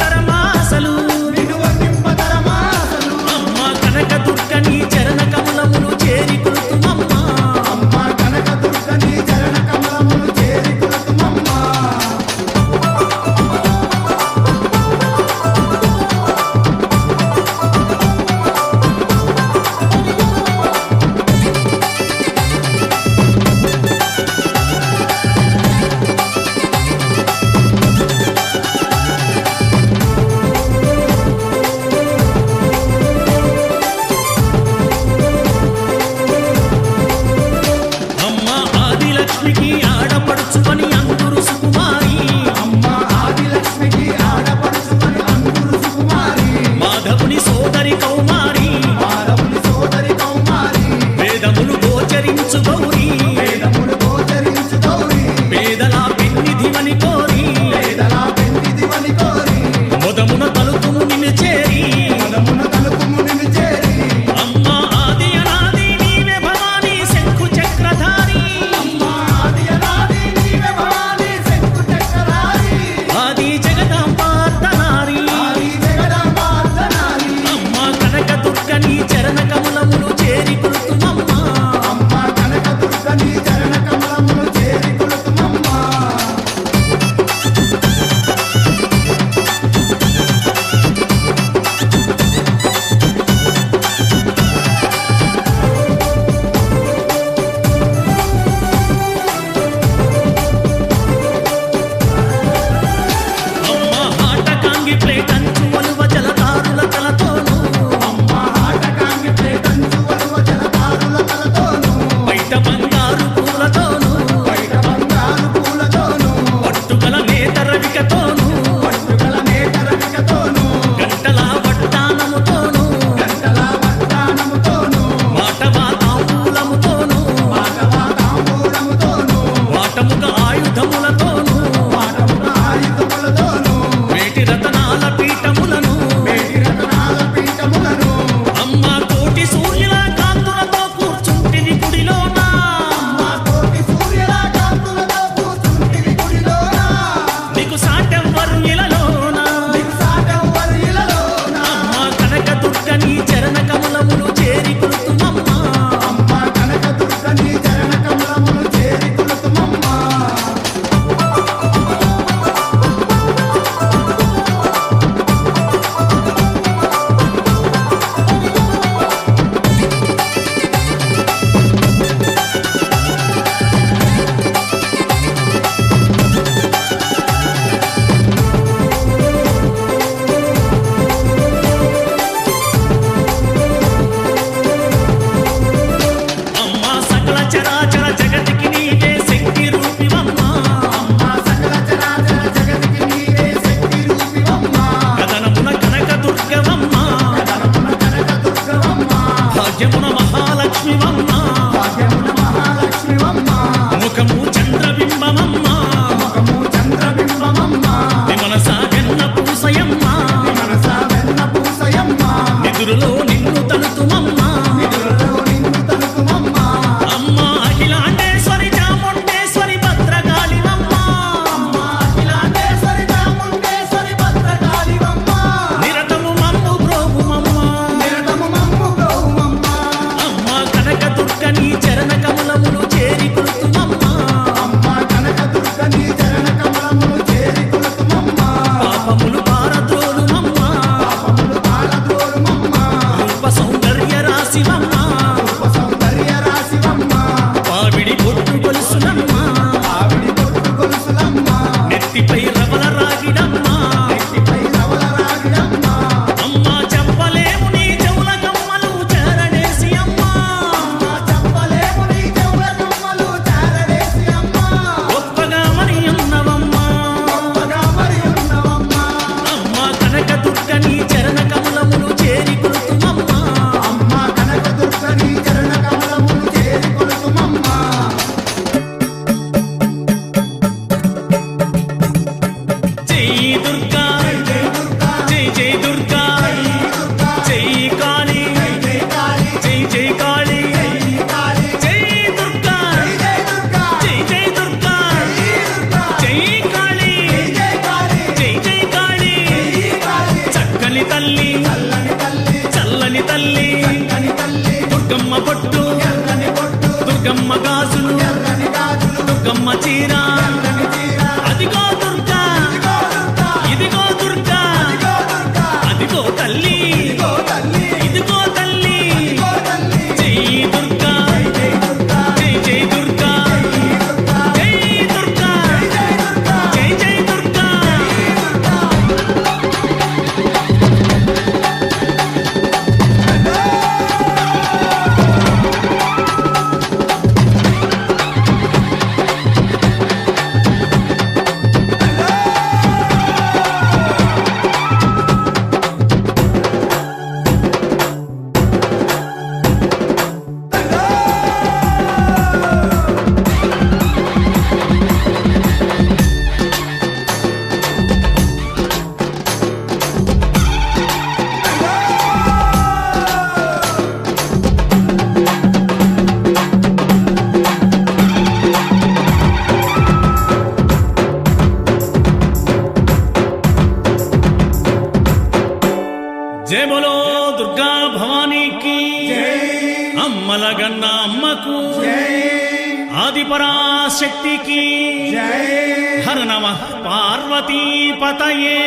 தரமா நாட்டம் భాగ్యమున మహాలక్ష్మి వమ్మ. ముఖము చంద్రబింబమమ్మ. ముఖము చంద్రబింబమమ్మ. పూసయమ్మ. విమనస వెన్న పూసయమ్మ. నిదురులో నిన్ను తలుతుమమ్మ. భవానీకి అమ్మల గన్న అమ్మకు ఆదిపరాశక్తికి హర నమ పార్వతీ పతయే.